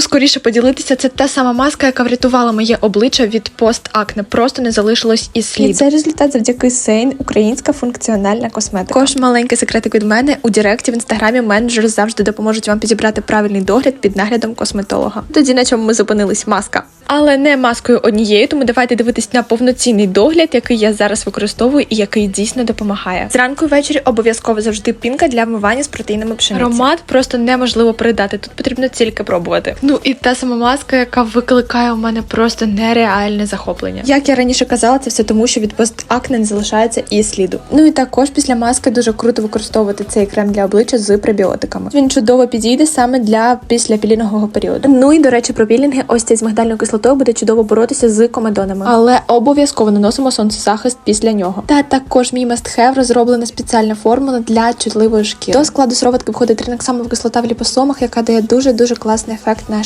Скоріше поділитися, це та сама маска, яка врятувала моє обличчя від постакне. Просто не залишилось і І слід. це результат завдяки Сейн, українська функціональна косметика. Також маленький секретик від мене у Директі в інстаграмі менеджери завжди допоможуть вам підібрати правильний догляд під наглядом косметолога. Тоді на чому ми зупинились маска. Але не маскою однією, тому давайте дивитись на повноцінний догляд, який я зараз використовую і який дійсно допомагає. Зранку і ввечері обов'язково завжди пінка для вмивання з протеїнами пшениці. Аромат просто неможливо передати. Тут потрібно тільки пробувати. Ну і та сама маска, яка викликає у мене просто нереальне захоплення. Як я раніше казала, це все тому, що від постакне не залишається і сліду. Ну і також після маски дуже круто використовувати цей крем для обличчя з пребіотиками. Він чудово підійде саме для післяпілінгового періоду. Ну і до речі, про пілінги, ось цей з мигдальною кислотою буде чудово боротися з комедонами. Але обов'язково наносимо сонцезахист після нього. Та також мій мастхев розроблена спеціальна формула для чутливої шкіри. До складу сироватки входить тринексамова кислота в ліпосомах, яка дає дуже дуже класний ефект на